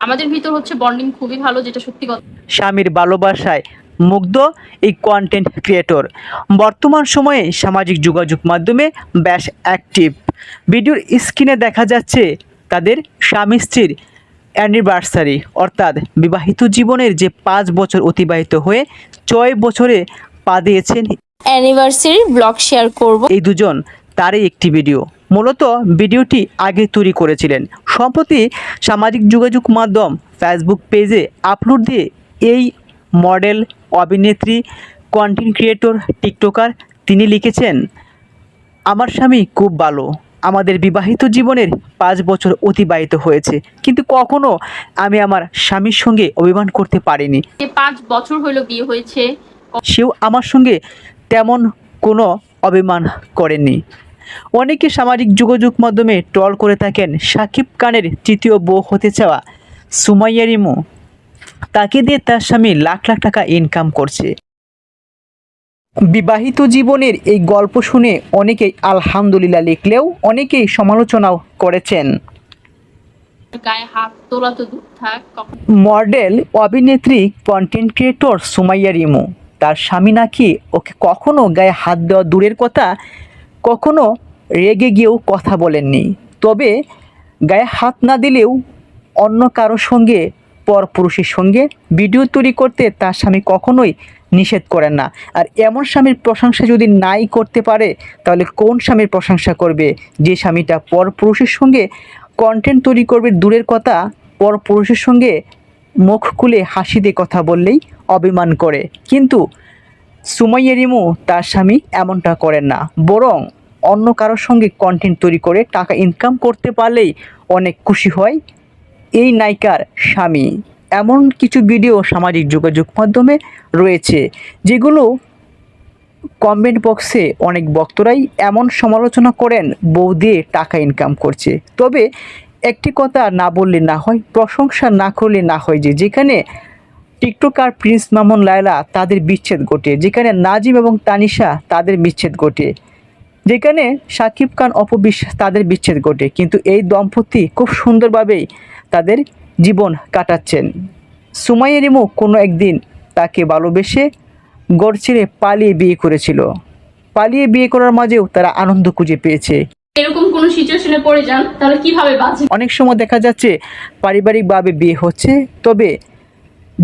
আমাদের ভিতর হচ্ছে বন্ডিং খুবই ভালো যেটা সত্যি কথা। স্বামীর ভালোবাসায় মুগ্ধ এই কন্টেন্ট ক্রিয়েটর বর্তমান সময়ে সামাজিক যোগাযোগ মাধ্যমে বেশ অ্যাক্টিভ ভিডিওর স্ক্রিনে দেখা যাচ্ছে তাদের স্বামী স্ত্রীর অ্যানিভার্সারি অর্থাৎ বিবাহিত জীবনের যে পাঁচ বছর অতিবাহিত হয়ে ছয় বছরে পা দিয়েছেন অ্যানিভার্সারি ব্লগ শেয়ার করব। এই দুজন তারই একটি ভিডিও মূলত ভিডিওটি আগে তৈরি করেছিলেন সম্প্রতি সামাজিক যোগাযোগ মাধ্যম ফেসবুক পেজে আপলোড দিয়ে এই মডেল অভিনেত্রী কন্টেন্ট ক্রিয়েটর টিকটকার তিনি লিখেছেন আমার স্বামী খুব ভালো। আমাদের বিবাহিত জীবনের পাঁচ বছর অতিবাহিত হয়েছে। কিন্তু কখনো আমি আমার স্বামীর সঙ্গে অভিমান করতে পারিনি। পাঁচ বছর হলো বিয়ে হয়েছে। সেও আমার সঙ্গে তেমন কোনো অভিমান করেননি। অনেকে সামাজিক যোগাযোগ মাধ্যমে ট্রল করে থাকেন। সাকিব খানের তৃতীয় বউ হতে চাওয়া সুমাইয়া রিমু। তাকে দিয়ে তার স্বামী লাখ লাখ টাকা ইনকাম করছে। বিবাহিত জীবনের এই গল্প শুনে অনেকেই আলহামদুলিল্লাহ লিখলেও অনেকেই সমালোচনাও করেছেন। মডেল অভিনেত্রী কন্টেন্ট ক্রিয়েটর সুমাইয়া রিমু। তার স্বামী নাকি ওকে কখনো গায়ে হাত দেওয়া দূরের কথা কখনো রেগে গিয়েও কথা বলেননি। তবে গায়ে হাত না দিলেও অন্য কারোর সঙ্গে, পরপুরুষের সঙ্গে ভিডিও তৈরি করতে তার স্বামী কখনোই নিষেধ করেন না। আর এমন স্বামীর প্রশংসা যদি নাই করতে পারে, তাহলে কোন স্বামীর প্রশংসা করবে? যে স্বামীটা পরপুরুষের সঙ্গে কন্টেন্ট তৈরি করবে দূরের কথা, পরপুরুষের সঙ্গে মুখ খুলে হাসি দিয়ে কথা বললেই অভিমান করে। কিন্তু সুমাইয়া রিমু তার স্বামী এমনটা করেন না। বরং অন্য কারোর সঙ্গে কন্টেন্ট তৈরি করে টাকা ইনকাম করতে পারলেই অনেক খুশি হয় এই নায়িকার স্বামী। এমন কিছু ভিডিও সামাজিক যোগাযোগ মাধ্যমে রয়েছে, যেগুলো কমেন্ট বক্সে অনেক বক্তরাই এমন সমালোচনা করেন, বউ দিয়ে টাকা ইনকাম করছে। তবে একটি কথা না বললে না হয়, প্রশংসা না করলে না হয় যে যেখানে টিকটকার প্রিন্স মামুন লায়লা তাদের বিচ্ছেদ ঘটে যেখানে নাজিম এবং তানিশা তাদের বিচ্ছেদ ঘটে যেখানে সাকিব খান অপবিশ্বাস তাদের বিচ্ছেদ ঘটে কিন্তু এই দম্পতি খুব সুন্দরভাবেই তাদের জীবন কাটাচ্ছেন। সুমাইয়া রিমু কোনো একদিন তাকে ভালোবেসে গড় ছেড়ে পালিয়ে বিয়ে করেছিল। পালিয়ে বিয়ে করার মাঝেও তারা আনন্দ খুঁজে পেয়েছে। এরকম কোনো সিচুয়েশনে পড়ে যান তাহলে কীভাবে বাঁচবেন অনেক সময় দেখা যাচ্ছে পারিবারিকভাবে বিয়ে হচ্ছে তবে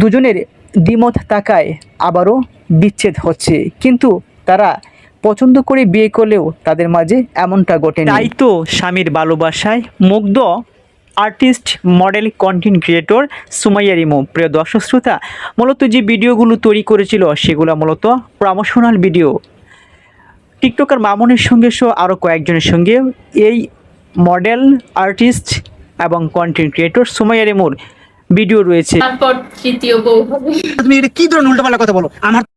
দুজনের দ্বিমত থাকায় আবারও বিচ্ছেদ হচ্ছে। কিন্তু তারা পছন্দ করে বিয়ে করলেও তাদের মাঝে এমনটা ঘটে তাই তো স্বামীর ভালোবাসায় মুগ্ধ artist, model content creator Sumaiya Rimu. প্রিয় দর্শক শ্রোতা, মূলত যে ভিডিওগুলো তৈরি করেছিল সেগুলো মূলত প্রমোশনাল ভিডিও টিকটকার মামুনের সঙ্গে সহ আরও কয়েকজনের সঙ্গে এই মডেল, আর্টিস্ট এবং কন্টেন্ট ক্রিয়েটর সুমাইয়া রেমুর ভিডিও রয়েছে। তারপর তৃতীয় বউ হবে। তুমি এটা কি ধরনের উল্টাপাল্টা কথা বলো? আমার